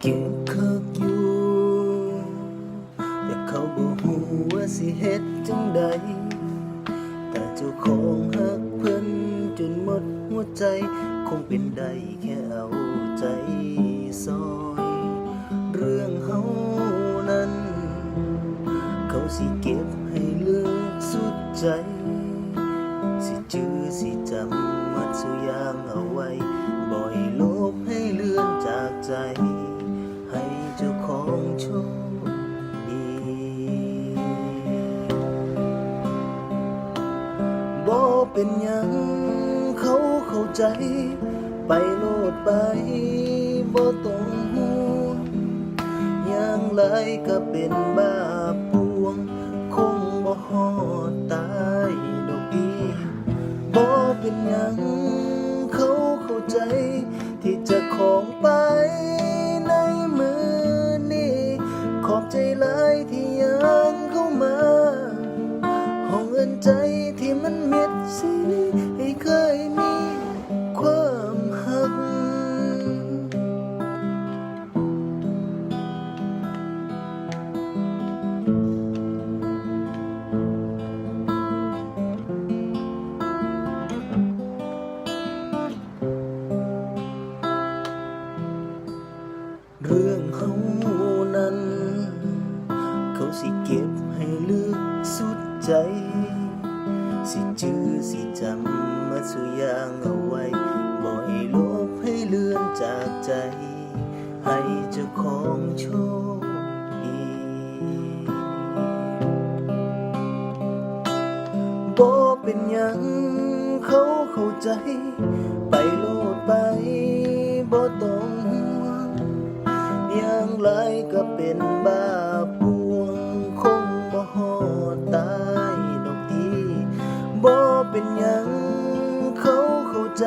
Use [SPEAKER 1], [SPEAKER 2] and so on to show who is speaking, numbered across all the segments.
[SPEAKER 1] เก็บคักอยู่แต่เขาบ่ฮู้ว่าสิเฮ็ดจังใดแต่เจ้าของฮักเพิ่นจนหมดหัวใจ คงเป็นได้แค่เอาใจซอย เรื่องเฮานั้น เขาสิเก็บให้ลึกสุดใจ สิจื้อสิจำมัดสุยางเอาไว้ บ่ให้ลบให้เลือนจากใจ เป็นยังเขาเข้าใจ ไปโลดไปบ่ต้องห่วงอย่างไรก็เป็นบาปวง คงบ่ฮอดตายดอกดีบ่เป็นยังเขาเข้าใจ ที่จะของไปในมือนี้ขอบใจหลายที่ยังเข้ามาห้องเอินใจ เรื่องเฮานั้น เขาสิเก็บให้ลึกสุดใจ สิจื้อสิจำมาสุยางเอาไว้บ่ให้ลบให้เลือนจากใจ ให้เจ้าของโชคดีบ่เป็นยังเขาเข้าใจ ไปโลดไปบ่ต้อง อย่างไรก็เป็นบ้าปวง คงบ่ฮอดตายดอกดีบ่เป็นหยัง เขาเข้าใจ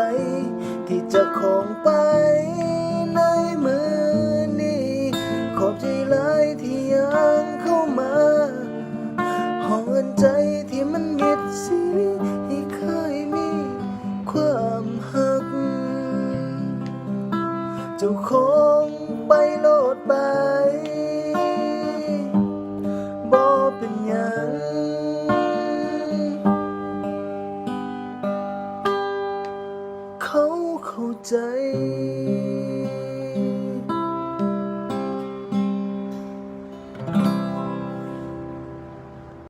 [SPEAKER 1] ที่จะของไปในมือนี้ ขอบใจหลายที่ยังเข้ามาห้องเอินใจที่มันม็ดสีให้เคยมีความหัก เจ้าของ ไปโลดไปบ่เป็นหยังเขาเข้าใจ